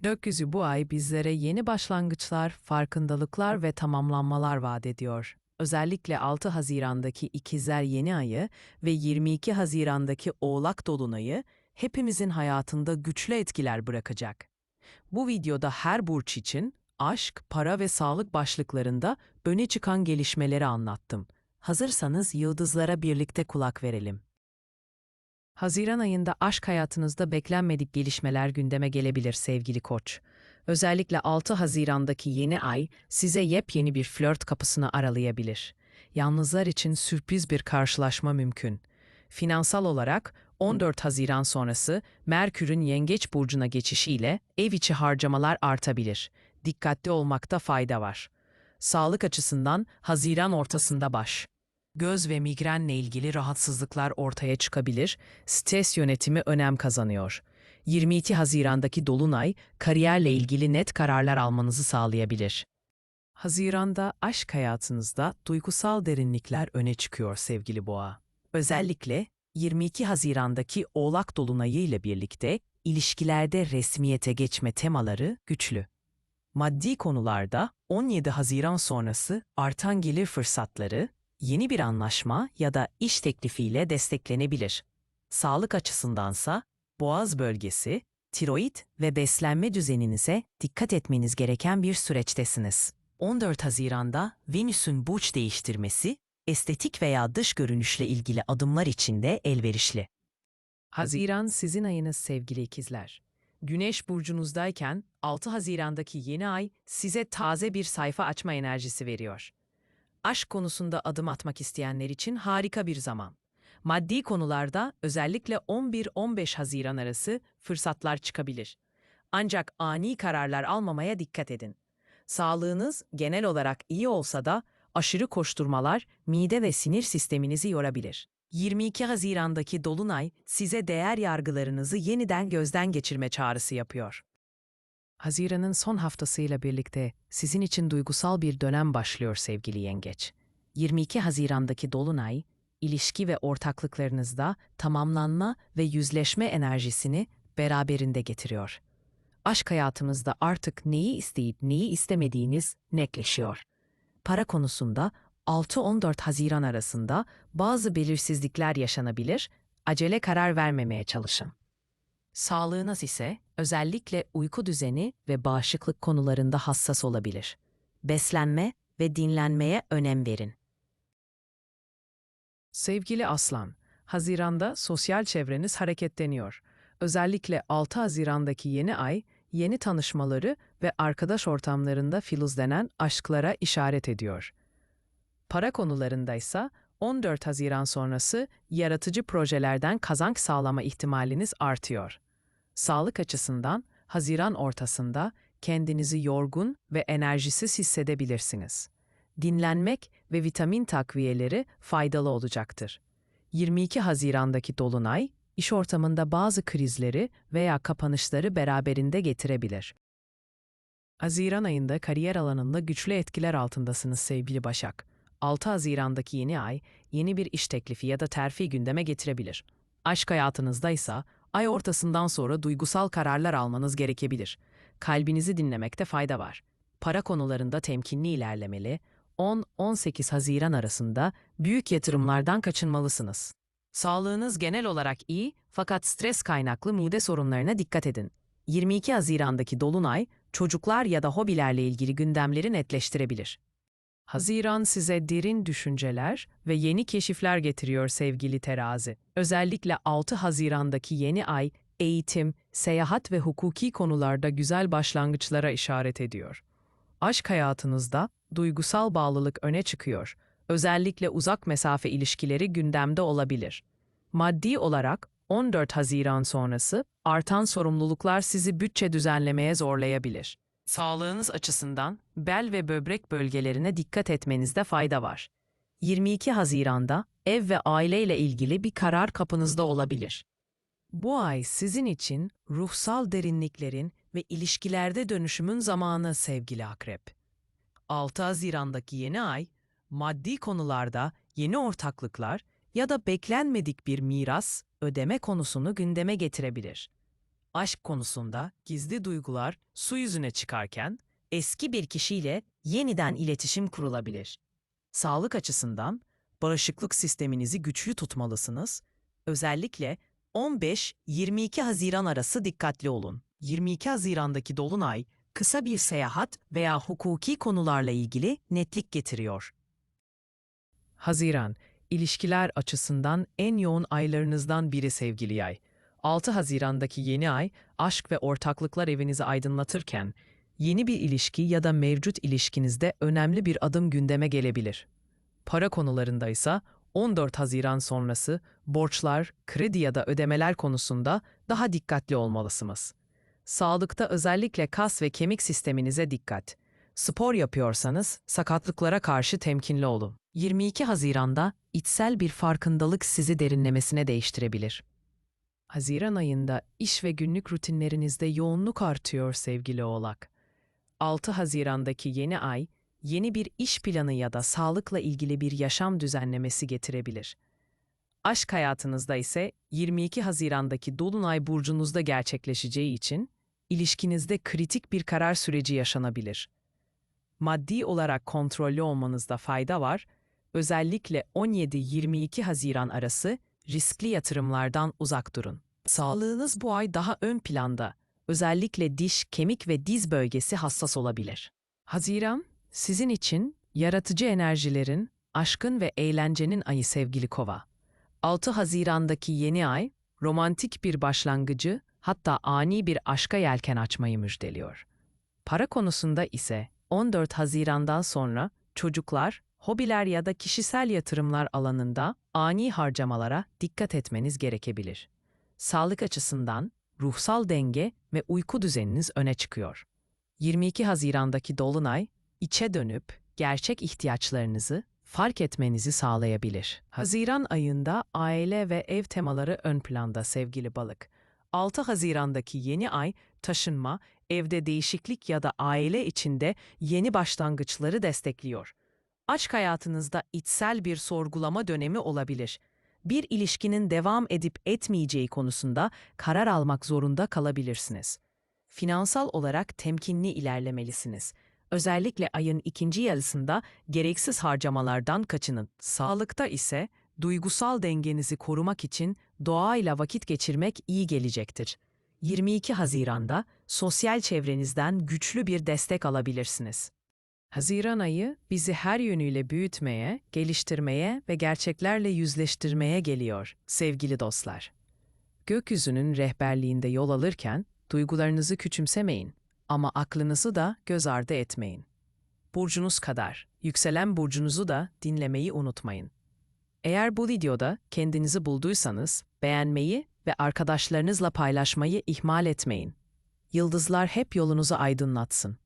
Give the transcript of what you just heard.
Gökyüzü bu ay bizlere yeni başlangıçlar, farkındalıklar ve tamamlanmalar vaat ediyor. Özellikle 6 Haziran'daki İkizler Yeni Ayı ve 22 Haziran'daki Oğlak Dolunayı hepimizin hayatında güçlü etkiler bırakacak. Bu videoda her burç için aşk, para ve sağlık başlıklarında öne çıkan gelişmeleri anlattım. Hazırsanız yıldızlara birlikte kulak verelim. Haziran ayında aşk hayatınızda beklenmedik gelişmeler gündeme gelebilir sevgili koç. Özellikle 6 Haziran'daki yeni ay size yepyeni bir flört kapısını aralayabilir. Yalnızlar için sürpriz bir karşılaşma mümkün. Finansal olarak 14 Haziran sonrası Merkür'ün Yengeç burcuna geçişiyle ev içi harcamalar artabilir. Dikkatli olmakta fayda var. Sağlık açısından Haziran ortasında baş göz ve migrenle ilgili rahatsızlıklar ortaya çıkabilir, stres yönetimi önem kazanıyor. 22 Haziran'daki Dolunay, kariyerle ilgili net kararlar almanızı sağlayabilir. Haziran'da aşk hayatınızda duygusal derinlikler öne çıkıyor sevgili boğa. Özellikle 22 Haziran'daki Oğlak Dolunayı ile birlikte ilişkilerde resmiyete geçme temaları güçlü. Maddi konularda 17 Haziran sonrası artan gelir fırsatları, yeni bir anlaşma ya da iş teklifiyle desteklenebilir. Sağlık açısındansa boğaz bölgesi, tiroid ve beslenme düzeninize dikkat etmeniz gereken bir süreçtesiniz. 14 Haziran'da Venüs'ün burç değiştirmesi, estetik veya dış görünüşle ilgili adımlar için de elverişli. Haziran sizin ayınız sevgili ikizler. Güneş burcunuzdayken 6 Haziran'daki yeni ay size taze bir sayfa açma enerjisi veriyor aşk konusunda adım atmak isteyenler için harika bir zaman. Maddi konularda özellikle 11-15 Haziran arası fırsatlar çıkabilir. Ancak ani kararlar almamaya dikkat edin. Sağlığınız genel olarak iyi olsa da aşırı koşturmalar mide ve sinir sisteminizi yorabilir. 22 Haziran'daki dolunay size değer yargılarınızı yeniden gözden geçirme çağrısı yapıyor. Haziran'ın son haftasıyla birlikte sizin için duygusal bir dönem başlıyor sevgili yengeç. 22 Haziran'daki dolunay, ilişki ve ortaklıklarınızda tamamlanma ve yüzleşme enerjisini beraberinde getiriyor. Aşk hayatımızda artık neyi isteyip neyi istemediğiniz netleşiyor. Para konusunda 6-14 Haziran arasında bazı belirsizlikler yaşanabilir, acele karar vermemeye çalışın. Sağlığınız ise özellikle uyku düzeni ve bağışıklık konularında hassas olabilir. Beslenme ve dinlenmeye önem verin. Sevgili Aslan, Haziran'da sosyal çevreniz hareketleniyor. Özellikle 6 Haziran'daki yeni ay, yeni tanışmaları ve arkadaş ortamlarında filizlenen aşklara işaret ediyor. Para konularında ise 14 Haziran sonrası yaratıcı projelerden kazanç sağlama ihtimaliniz artıyor. Sağlık açısından Haziran ortasında kendinizi yorgun ve enerjisiz hissedebilirsiniz. Dinlenmek ve vitamin takviyeleri faydalı olacaktır. 22 Haziran'daki dolunay iş ortamında bazı krizleri veya kapanışları beraberinde getirebilir. Haziran ayında kariyer alanında güçlü etkiler altındasınız sevgili Başak. 6 Haziran'daki yeni ay yeni bir iş teklifi ya da terfi gündeme getirebilir. Aşk hayatınızda ise ay ortasından sonra duygusal kararlar almanız gerekebilir. Kalbinizi dinlemekte fayda var. Para konularında temkinli ilerlemeli, 10-18 Haziran arasında büyük yatırımlardan kaçınmalısınız. Sağlığınız genel olarak iyi fakat stres kaynaklı mide sorunlarına dikkat edin. 22 Haziran'daki dolunay çocuklar ya da hobilerle ilgili gündemleri netleştirebilir. Haziran size derin düşünceler ve yeni keşifler getiriyor sevgili terazi. Özellikle 6 Haziran'daki yeni ay eğitim, seyahat ve hukuki konularda güzel başlangıçlara işaret ediyor. Aşk hayatınızda duygusal bağlılık öne çıkıyor. Özellikle uzak mesafe ilişkileri gündemde olabilir. Maddi olarak 14 Haziran sonrası artan sorumluluklar sizi bütçe düzenlemeye zorlayabilir. Sağlığınız açısından bel ve böbrek bölgelerine dikkat etmenizde fayda var. 22 Haziran'da ev ve aile ile ilgili bir karar kapınızda olabilir. Bu ay sizin için ruhsal derinliklerin ve ilişkilerde dönüşümün zamanı sevgili akrep. 6 Haziran'daki yeni ay, maddi konularda yeni ortaklıklar ya da beklenmedik bir miras, ödeme konusunu gündeme getirebilir. Aşk konusunda gizli duygular su yüzüne çıkarken eski bir kişiyle yeniden iletişim kurulabilir. Sağlık açısından bağışıklık sisteminizi güçlü tutmalısınız. Özellikle 15-22 Haziran arası dikkatli olun. 22 Haziran'daki dolunay kısa bir seyahat veya hukuki konularla ilgili netlik getiriyor. Haziran, ilişkiler açısından en yoğun aylarınızdan biri sevgili yay. 6 Haziran'daki yeni ay, aşk ve ortaklıklar evinizi aydınlatırken, yeni bir ilişki ya da mevcut ilişkinizde önemli bir adım gündeme gelebilir. Para konularında ise 14 Haziran sonrası borçlar, kredi ya da ödemeler konusunda daha dikkatli olmalısınız. Sağlıkta özellikle kas ve kemik sisteminize dikkat. Spor yapıyorsanız sakatlıklara karşı temkinli olun. 22 Haziran'da içsel bir farkındalık sizi derinlemesine değiştirebilir. Haziran ayında iş ve günlük rutinlerinizde yoğunluk artıyor sevgili Oğlak. 6 Haziran'daki yeni ay, yeni bir iş planı ya da sağlıkla ilgili bir yaşam düzenlemesi getirebilir. Aşk hayatınızda ise 22 Haziran'daki Dolunay burcunuzda gerçekleşeceği için ilişkinizde kritik bir karar süreci yaşanabilir. Maddi olarak kontrollü olmanızda fayda var, özellikle 17-22 Haziran arası riskli yatırımlardan uzak durun. Sağlığınız bu ay daha ön planda, özellikle diş, kemik ve diz bölgesi hassas olabilir. Haziran, sizin için yaratıcı enerjilerin, aşkın ve eğlencenin ayı sevgili kova. 6 Haziran'daki yeni ay, romantik bir başlangıcı, hatta ani bir aşka yelken açmayı müjdeliyor. Para konusunda ise 14 Haziran'dan sonra çocuklar, hobiler ya da kişisel yatırımlar alanında ani harcamalara dikkat etmeniz gerekebilir. Sağlık açısından ruhsal denge ve uyku düzeniniz öne çıkıyor. 22 Haziran'daki dolunay içe dönüp gerçek ihtiyaçlarınızı fark etmenizi sağlayabilir. Haziran ayında aile ve ev temaları ön planda sevgili balık. 6 Haziran'daki yeni ay taşınma, evde değişiklik ya da aile içinde yeni başlangıçları destekliyor. Aşk hayatınızda içsel bir sorgulama dönemi olabilir. Bir ilişkinin devam edip etmeyeceği konusunda karar almak zorunda kalabilirsiniz. Finansal olarak temkinli ilerlemelisiniz. Özellikle ayın ikinci yarısında gereksiz harcamalardan kaçının. Sağlıkta ise duygusal dengenizi korumak için doğayla vakit geçirmek iyi gelecektir. 22 Haziran'da sosyal çevrenizden güçlü bir destek alabilirsiniz. Haziran ayı bizi her yönüyle büyütmeye, geliştirmeye ve gerçeklerle yüzleştirmeye geliyor sevgili dostlar. Gökyüzünün rehberliğinde yol alırken duygularınızı küçümsemeyin ama aklınızı da göz ardı etmeyin. Burcunuz kadar, yükselen burcunuzu da dinlemeyi unutmayın. Eğer bu videoda kendinizi bulduysanız beğenmeyi ve arkadaşlarınızla paylaşmayı ihmal etmeyin. Yıldızlar hep yolunuzu aydınlatsın.